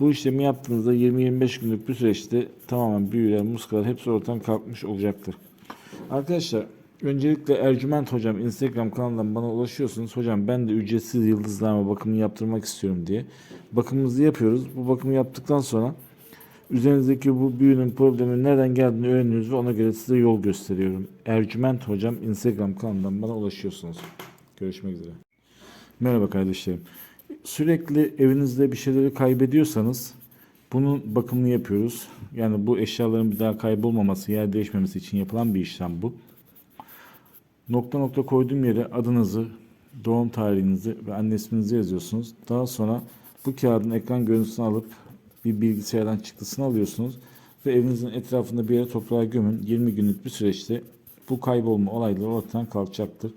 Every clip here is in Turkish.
Bu işlemi yaptığınızda 20-25 günlük bir süreçte tamamen büyüler, muskalar hepsi ortadan kalkmış olacaktır. Arkadaşlar öncelikle Ercüment Hocam Instagram kanalından bana ulaşıyorsunuz. Hocam ben de ücretsiz yıldızlarma bakımını yaptırmak istiyorum diye. Bakımımızı yapıyoruz. Bu bakımı yaptıktan sonra üzerinizdeki bu büyünün probleminin nereden geldiğini öğreniyoruz ve ona göre size yol gösteriyorum. Ercüment Hocam Instagram kanalından bana ulaşıyorsunuz. Görüşmek üzere. Merhaba kardeşlerim. Sürekli evinizde bir şeyleri kaybediyorsanız bunun bakımını yapıyoruz. Yani bu eşyaların bir daha kaybolmaması, yer değişmemesi için yapılan bir işlem bu. Nokta nokta koyduğum yere adınızı, doğum tarihinizi ve anne isminizi yazıyorsunuz. Daha sonra bu kağıdın ekran görüntüsünü alıp bir bilgisayardan çıktısını alıyorsunuz ve evinizin etrafında bir yere toprağa gömün. 20 günlük bir süreçte bu kaybolma olayları ortadan kalkacaktır.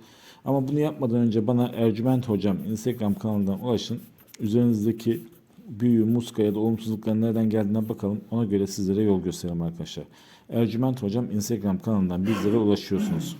Ama bunu yapmadan önce bana Ercüment Hocam Instagram kanalından ulaşın. Üzerinizdeki büyü, muska ya da olumsuzlukların nereden geldiğine bakalım. Ona göre sizlere yol gösterelim arkadaşlar. Ercüment Hocam Instagram kanalından bizlere ulaşıyorsunuz.